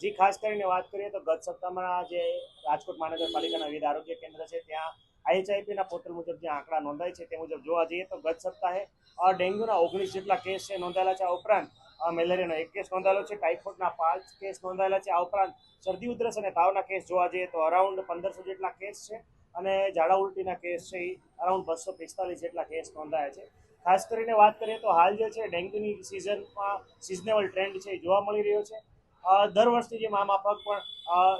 જી ખાસ કરીને વાત કરીએ તો ગત સપ્તાહમાં જે રાજકોટ મહાનગરપાલિકાના વિવિધ આરોગ્ય કેન્દ્ર છે, ત્યાં આઈએચઆઈપીના પોર્ટલ મુજબ જે આંકડા નોંધાય છે તે મુજબ જોવા જઈએ તો ગત સપ્તાહે ડેન્ગ્યુના ઓગણીસ જેટલા કેસ છે નોંધાયેલા છે. આ ઉપરાંત મેલેરિયાનો એક કેસ નોંધાયેલો છે, ટાઇફોઇડના પાંચ કેસ નોંધાયેલા છે. આ ઉપરાંત શરદી, ઉધરસ અને તાવના કેસ જોવા જઈએ તો અરાઉન્ડ પંદરસો જેટલા કેસ છે અને ઝાડા ઉલટીના કેસ છે એ અરાઉન્ડ બસો પિસ્તાલીસ જેટલા કેસ નોંધાયા છે. ખાસ કરીને વાત કરીએ તો હાલ જે છે ડેન્ગ્યુની સિઝનમાં સિઝનેબલ ટ્રેન્ડ છે એ જોવા મળી રહ્યો છે. દર વર્ષની જેમ આ પણ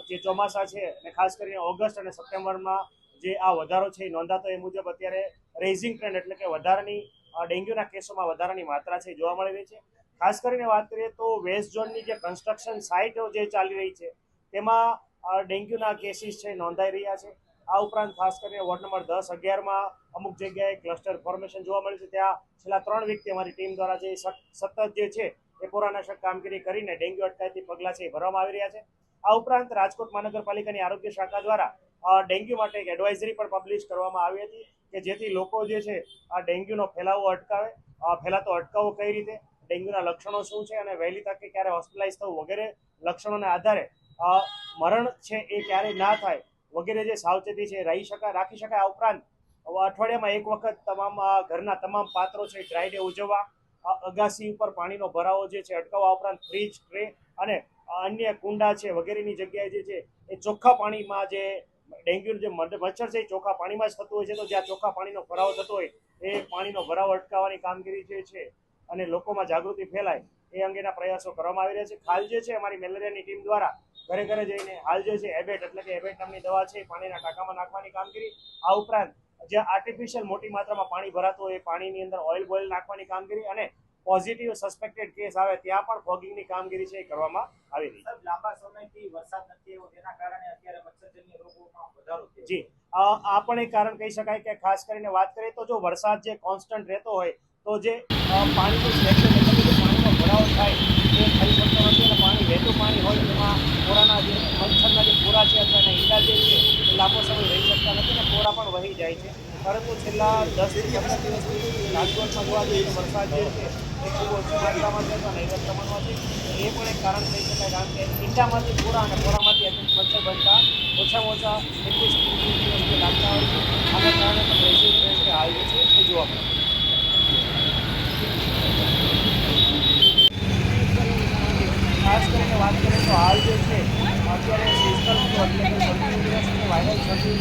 જે ચોમાસા છે અને ખાસ કરીને ઓગસ્ટ અને સપ્ટેમ્બરમાં જે આ વધારો છે એ નોંધાતો એ મુજબ અત્યારે રેઝિંગ ટ્રેન્ડ એટલે કે વધારાની ડેન્ગ્યુના કેસોમાં વધારાની માત્રા છે જોવા મળી રહી છે. ખાસ કરીને વાત કરીએ તો વેસ્ટ ઝોનની જે કન્સ્ટ્રક્શન સાઇટો જે ચાલી રહી છે, તેમાં ડેન્ગ્યુના કેસીસ છે નોંધાઈ રહ્યા છે. આ ઉપરાંત ખાસ કરીને વોર્ડ નંબર દસ અગિયારમાં અમુક જગ્યાએ ક્લસ્ટર ફોર્મેશન જોવા મળ્યું છે. ત્યાં છેલ્લા ત્રણ વીકથી અમારી ટીમ દ્વારા જે સતત જે છે એ પોરાનાશક કામગીરી કરીને ડેન્ગ્યુ અટકાયતી પગલાં છે એ ભરવામાં આવી રહ્યા છે. આ ઉપરાંત રાજકોટ મહાનગરપાલિકાની આરોગ્ય શાખા દ્વારા ડેન્ગ્યુ માટે એક એડવાઇઝરી પણ પબ્લિશ કરવામાં આવી હતી કે જેથી લોકો જે છે, આ ડેન્ગ્યુનો ફેલાવો અટકાવે. ફેલાતો અટકાવો કઈ રીતે? ડેન્ગ્યુના લક્ષણો શું છે અને વહેલી તકે ક્યારે હોસ્પિટલાઇઝ થવું વગેરે લક્ષણોના આધારે મરણ છે એ ક્યારેય ના થાય વગેરે જે સાવચેતી છે રહી શકાય, રાખી શકાય. આ ઉપરાંત અઠવાડિયામાં એક વખત તમામ ઘરના તમામ પાત્રો છે ડ્રાય ડે ઉજવવા અગાસી ઉપર પાણીનો ભરાવો જે છે, અટકાવવા ઉપરાંત ફ્રીજ ટ્રે અને અન્ય કુંડા છે વગેરેની જગ્યાએ જે છે, એ ચોખ્ખા પાણીમાં જે ડેન્ગ્યુ જે મચ્છર છે એ ચોખ્ખા પાણીમાં જ થતું હોય છે. તો જ્યાં ચોખ્ખા પાણીનો ભરાવો થતો હોય, એ પાણીનો ભરાવો અટકાવવાની કામગીરી જે છે અને લોકોમાં જાગૃતિ ફેલાય, એ અંગેના પ્રયાસો કરવામાં આવી રહ્યા છે. હાલ જે છે, અમારી મેલેરિયાની ટીમ દ્વારા ઘરે ઘરે જઈને હાલ જે છે, એબેટ એટલે કે એબેટ નામની દવા છે પાણીના ટાંકામાં નાખવાની કામગીરી. આ ઉપરાંત જ્યાં આર્ટિફિશિયલ મોટી માત્રામાં પાણી ભરાતું હોય એ પાણીની અંદર ઓઇલ બોઇલ નાખવાની કામગીરી અને પોઝિટિવ સસ્પેક્ટેડ કેસ આવે ત્યાં પણ ફોગિંગની કામગીરી છે એ કરવામાં આવી રહી છે. લાંબા સમયથી વરસાદ નથી આવ્યો તેના કારણે અત્યારે મચ્છરજન્ય રોગોમાં વધારો થયો જી. આ પણ એક કારણ કહી શકાય કે ખાસ કરીને વાત કરીએ તો જો વરસાદ જે કોન્સ્ટન્ટ રહેતો હોય તો જે પાણીનું સિલેક્શન એટલે પાણીનો ભરાવો થાય એ થઈ શકતો નથી અને પાણી વહેતું પાણી હોય એમાં કોરાના જે મચ્છરના જે પૂરા છે અથવા ઈંડા જે છે એ લાંબો સમય શકતા નથી અને કોરા પણ વહી જાય છે. પરંતુ છેલ્લા દસથી પંદર દિવસથી રાજકોટમાં જોવા જઈએ તો વરસાદ જે છે, એ ખૂબ ઓછી માત્રામાં છે અને નહીવત પ્રમાણમાં છે. એ પણ એક કારણ થઈ શકાય, કારણ કે ઈંડામાંથી કોરા અને કોરામાંથી અત્યંત મચ્છર બનતા ઓછામાં ઓછા એકવીસ દિવસ જે લાગતા હોય છે. આના કારણે પણ કે હાલ છે, એ જોવા મળે ખાસ કરીને વાત કરીએ તો હાલ જે છે અત્યારે સિસ્ટમ એટલે કે વાયરલ થતી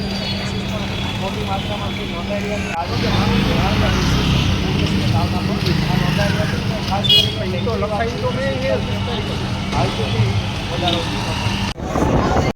પણ મોટી માત્રામાં રહ્યા છે. આરોગ્ય છે ખાસ કરીને તો લખાઈ તો મેં હાલ સુધી વધારો.